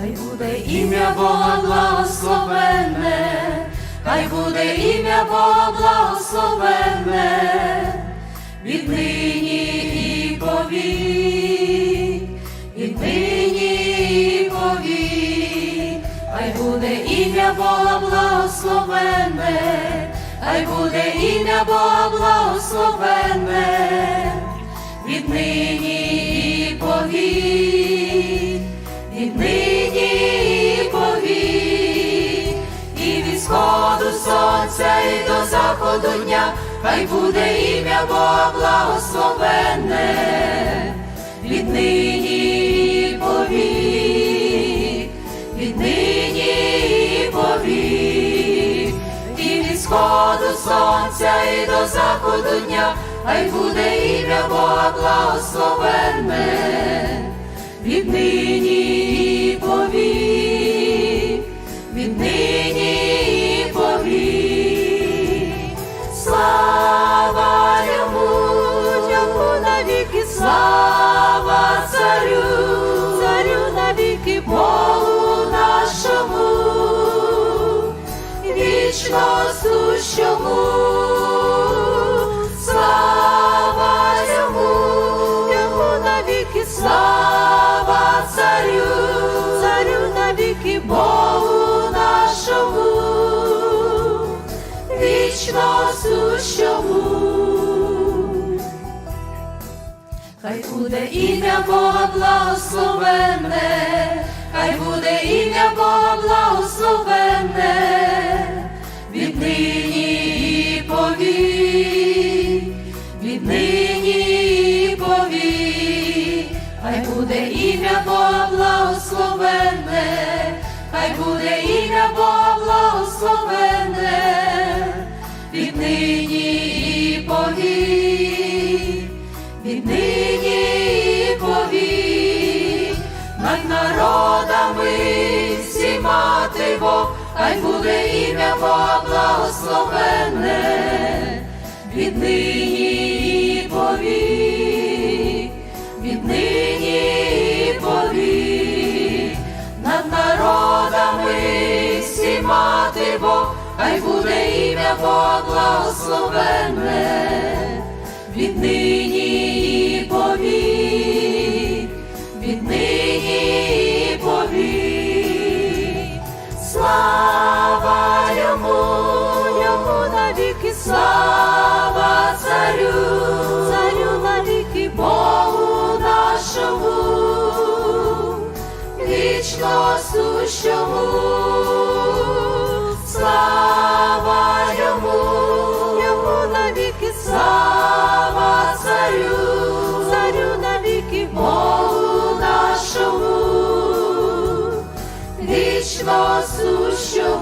Хай буде ім'я Бога благословенне, хай буде ім'я Бога благословенне, віднині і повік, віднині і повік, хай буде ім'я Бога благословенне, хай буде ім'я Бога благословенне, віднині і сонця і до заходу дня, хай буде ім'я Бога благословенне, віднині повік, віднині повік, і від сходу сонця і до заходу дня, хай буде ім'я Бога благословенне, віднині повік, віднині вічно сущому. Слава йому, йому навіки, слава царю, царю навіки, Богу нашому. Вічно сущому. Хай буде ім'я Бога благословенне, хай буде ім'я Бога благословенне, буде ім'я Бога благословенне, хай буде ім'я Бога благословенне, віднині і повік, віднині і повік, над народами всіма тривог, хай буде ім'я Бога благословенне, віднині тривог, хай буде ім'я благословенне, віднині і повік, віднині і повік. Слава йому, йому навіки, слава навіки, слава царю, царю навіки, Богу нашому, вічно сущому.